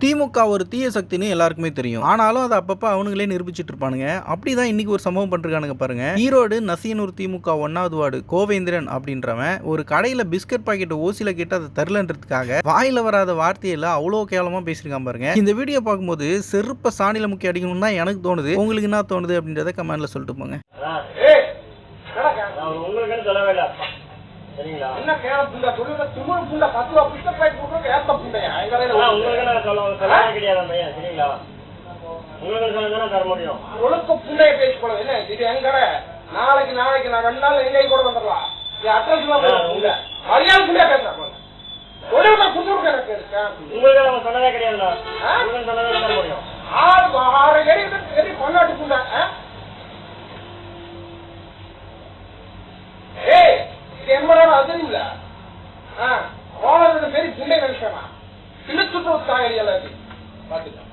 திமுக ஒரு தீய சக்தின்னு எல்லாருக்குமே தெரியும் ஆனாலும் அதை அப்பப்போ அவனுங்களே நிரூபிச்சிட்டு இருப்பானுங்க அப்படிதான் இன்னைக்கு ஒரு சம்பவம் பண்ணிருக்கானுங்க பாருங்க ஈரோடு நசியனூர் திமுக ஒன்னாவது வார்டு கோவேந்திரன் அப்படின்றவன் ஒரு கடையில பிஸ்கட் பாக்கெட் ஓசில கேட்டு அதை தரலன்றதுக்காக வாயில வராத வார்த்தையில அவ்வளோ கேவலமா பேசியிருக்கான் பாருங்க இந்த வீடியோ பார்க்கும்போது செருப்ப சாணியில முக்கிய அடிக்கணும்னு தான் எனக்கு தோணுது உங்களுக்கு என்ன தோணுது அப்படின்றத கமெண்ட்ல சொல்லிட்டு போங்க சரிங்களா என்ன கேன புண்டை துணியில துமிழ் புண்டை பத்து ரூபா பிச்சை உங்களுக்கு கிடையாது. சரிங்களா உங்களுக்கு தர முடியும்? உனக்கு புண்ணைய பேசிக்கொள்ள என்ன? இது என் நாளைக்கு நாளைக்கு நான் ரெண்டு நாள் எங்க கூட வந்துடலாம். என் அட்ரஸ் எல்லாம் மரியாதை புண்ணைய பேசுறேன் உங்களுக்கு சொன்னதே கிடையாது சொன்னதே தர முடியும். ஆறு ஏறி கொண்டாட்டுக்குள்ள ஏய் இது எம்மடான அதுங்களா ஓனர் பேரு புண்டை நினைச்சேனா கிழிச்சுட்டு தாயடி எல்லாத்தையும் பார்த்துக்கலாம்.